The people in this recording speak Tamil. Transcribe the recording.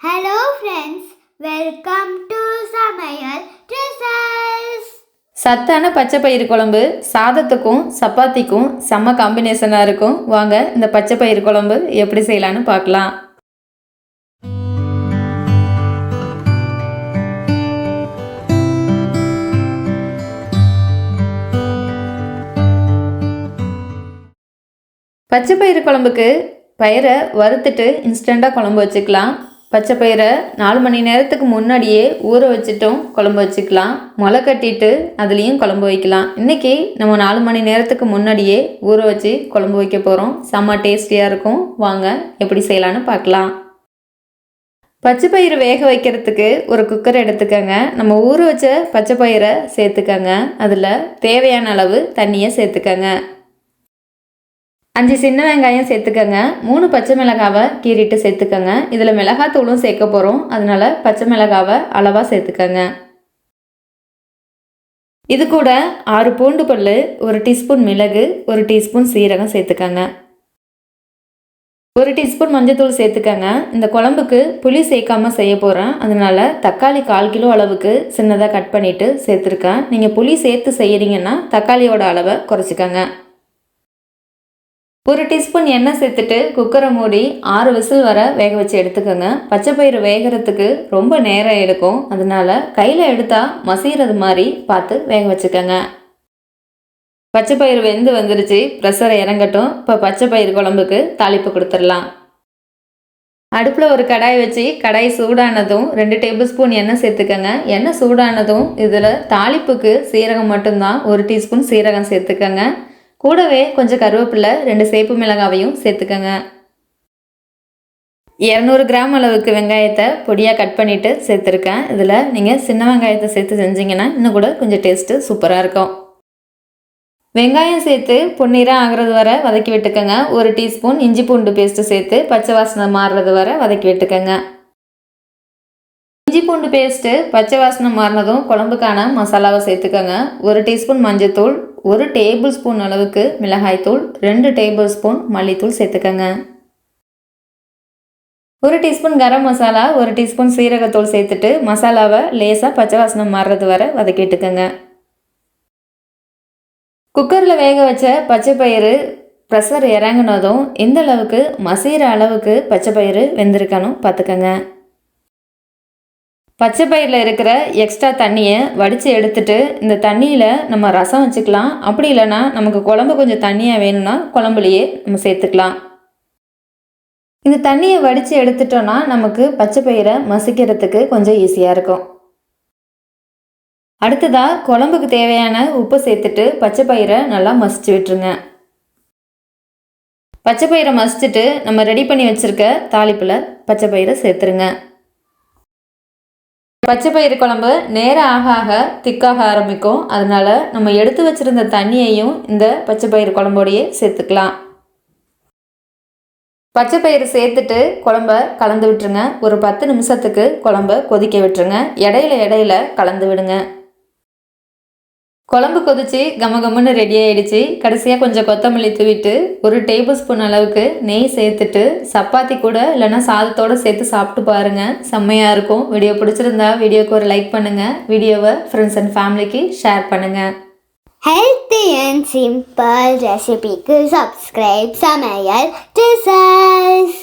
ஹலோ ஃப்ரெண்ட்ஸ் வெல்கம் டு சமையல் ட்ரெஸஸ் சத்தான பச்சை பயிறு குழம்பு சாதத்துக்கும் சப்பாத்திக்கும் செம்ம காம்பினேஷனாக இருக்கும். வாங்க இந்த பச்சை பயிறு குழம்பு எப்படி செய்யலான்னு பார்க்கலாம். பச்சை பயிறு குழம்புக்கு பயிரை வறுத்துட்டு இன்ஸ்டண்ட்டாக குழம்பு வச்சுக்கலாம். பச்சை பயிரை நாலு மணி நேரத்துக்கு முன்னாடியே ஊற வச்சுட்டும். குழம்பு வச்சுக்கலாம். முளை கட்டிட்டு அதுலேயும் குழம்பு வைக்கலாம். இன்றைக்கி நம்ம நாலு மணி நேரத்துக்கு முன்னாடியே ஊற வச்சு குழம்பு வைக்க போகிறோம் செம்ம டேஸ்டியாக இருக்கும். வாங்க எப்படி செய்யலான்னு பார்க்கலாம். பச்சை பயிறு வேக வைக்கிறதுக்கு ஒரு குக்கர் எடுத்துக்கோங்க. நம்ம ஊற வச்ச பச்சை பயிரை சேர்த்துக்கோங்க. அதில் தேவையான அளவு தண்ணியை சேர்த்துக்கோங்க. அஞ்சு சின்ன வெங்காயம் சேர்த்துக்கோங்க. மூணு பச்சை மிளகாவை கீறிட்டு சேர்த்துக்கோங்க. இதில் மிளகாத்தூளும் சேர்க்க போகிறோம் அதனால பச்சை மிளகாவை அளவாக சேர்த்துக்கோங்க. இது கூட ஆறு பூண்டு பல் ஒரு டீஸ்பூன் மிளகு ஒரு டீஸ்பூன் சீரகம் சேர்த்துக்கோங்க. ஒரு டீஸ்பூன் மஞ்சத்தூள் சேர்த்துக்கோங்க. இந்த குழம்புக்கு புளி சேர்க்காமல் செய்ய போகிறேன் அதனால தக்காளி கால் கிலோ அளவுக்கு சின்னதாக கட் பண்ணிவிட்டு சேர்த்துருக்கேன். நீங்கள் புளி சேர்த்து செய்கிறீங்கன்னா தக்காளியோட அளவை குறைச்சிக்கோங்க. ஒரு டீஸ்பூன் எண்ணெய் சேர்த்துட்டு குக்கரை மூடி ஆறு விசில் வர வேக வச்சு எடுத்துக்கோங்க. பச்சை பயிறு வேகிறதுக்கு ரொம்ப நேரம் எடுக்கும். அதனால கையில் எடுத்தால் மசிகிறது மாதிரி பார்த்து வேக வச்சுக்கோங்க. பச்சை பயிறு வெந்து வந்துருச்சு. ப்ரெஷரை இறங்கட்டும். இப்போ பச்சை பயிறு குழம்புக்கு தாளிப்பு கொடுத்துடலாம். அடுப்பில் ஒரு கடாய் வச்சு கடாய் சூடானதும் ரெண்டு டேபிள் ஸ்பூன் எண்ணெய் சேர்த்துக்கோங்க. எண்ணெய் சூடானதும் இதில் தாளிப்புக்கு சீரகம் மட்டும்தான். ஒரு டீஸ்பூன் சீரகம் சேர்த்துக்கோங்க. கூடவே கொஞ்சம் கருவேப்பிலை ரெண்டு சேப்பு மிளகாவையும் சேர்த்துக்கோங்க. இரநூறு கிராம் அளவுக்கு வெங்காயத்தை பொடியாக கட் பண்ணிவிட்டு சேர்த்துருக்கேன். இதில் நீங்கள் சின்ன வெங்காயத்தை சேர்த்து செஞ்சிங்கன்னா இன்னும் கூட கொஞ்சம் டேஸ்ட்டு சூப்பராக இருக்கும். வெங்காயம் சேர்த்து பொன்னிறம் ஆகிறது வர வதக்கி விட்டுக்கோங்க. ஒரு டீஸ்பூன் இஞ்சி பூண்டு பேஸ்ட்டு சேர்த்து பச்சை வாசனை மாறுறது வர வதக்கி விட்டுக்கோங்க. இஞ்சி பூண்டு பேஸ்ட்டு பச்சை வாசனை மாறினதும் குழம்புக்கான மசாலாவை சேர்த்துக்கோங்க. ஒரு டீஸ்பூன் மஞ்சத்தூள் ஒரு டேபிள் ஸ்பூன் அளவுக்கு மிளகாய்த்தூள் ரெண்டு டேபிள் ஸ்பூன் மல்லித்தூள் சேர்த்துக்கோங்க. ஒரு டீஸ்பூன் கரம் மசாலா ஒரு டீஸ்பூன் சீரகத்தூள் சேர்த்துட்டு மசாலாவை லேசாக பச்சை வாசனம் மாறுறது வரை வதக்கிட்டுக்கோங்க குக்கரில் வேக வச்ச பச்சை பயிறு ப்ரெஷர் இறங்கினதும் இந்த அளவுக்கு மசீர அளவுக்கு பச்சை பயிறு வெந்திருக்கணும் பார்த்துக்கோங்க. பச்சை பயிரில் இருக்கிற எக்ஸ்ட்ரா தண்ணியை வடித்து எடுத்துட்டு இந்த தண்ணியில் நம்ம ரசம் வச்சுக்கலாம். அப்படி இல்லைன்னா நமக்கு குழம்பு கொஞ்சம் தண்ணியாக வேணும்னா குழம்புலையே நம்ம சேர்த்துக்கலாம். இந்த தண்ணியை வடித்து எடுத்துட்டோன்னா நமக்கு பச்சை பயிரை மசிக்கிறதுக்கு கொஞ்சம் ஈஸியாக இருக்கும். அடுத்ததாக குழம்புக்கு தேவையான உப்பு சேர்த்துட்டு பச்சை பயிரை நல்லா மசிச்சு விட்டுருங்க. பச்சை பயிரை மசிச்சுட்டு நம்ம ரெடி பண்ணி வச்சுருக்க தாளிப்பில் பச்சை பயிரை சேர்த்துருங்க. பச்சை பயிறு குழம்பு நேரம் ஆக ஆக திக்காக ஆரம்பிக்கும். அதனால் நம்ம எடுத்து வச்சுருந்த தண்ணியையும் இந்த பச்சை பயிறு குழம்போடையே சேர்த்துக்கலாம். பச்சை பயிறு சேர்த்துட்டு குழம்ப கலந்து விட்டுருங்க. ஒரு பத்து நிமிஷத்துக்கு குழம்ப கொதிக்க விட்டுருங்க. இடையில இடையில கலந்து விடுங்க. குழம்பு கொதிச்சு கம கமன்னு ரெடி ஆயிடுச்சு. கடைசியாக கொஞ்சம் கொத்தமல்லி தூவிட்டு ஒரு டேபிள் ஸ்பூன் அளவுக்கு நெய் சேர்த்துட்டு சப்பாத்தி கூட இல்லைன்னா சாதத்தோடு சேர்த்து சாப்பிட்டு பாருங்கள் செம்மையாக இருக்கும். வீடியோ பிடிச்சிருந்தா வீடியோக்கு ஒரு லைக் பண்ணுங்கள் வீடியோவை ஃப்ரெண்ட்ஸ் அண்ட் ஃபேமிலிக்கு ஷேர் பண்ணுங்கள் ஹெல்த்தி அண்ட் சிம்பிள் ரெசிபிக்கு சப்ஸ்கிரைப் சமையல் டிசைஸ்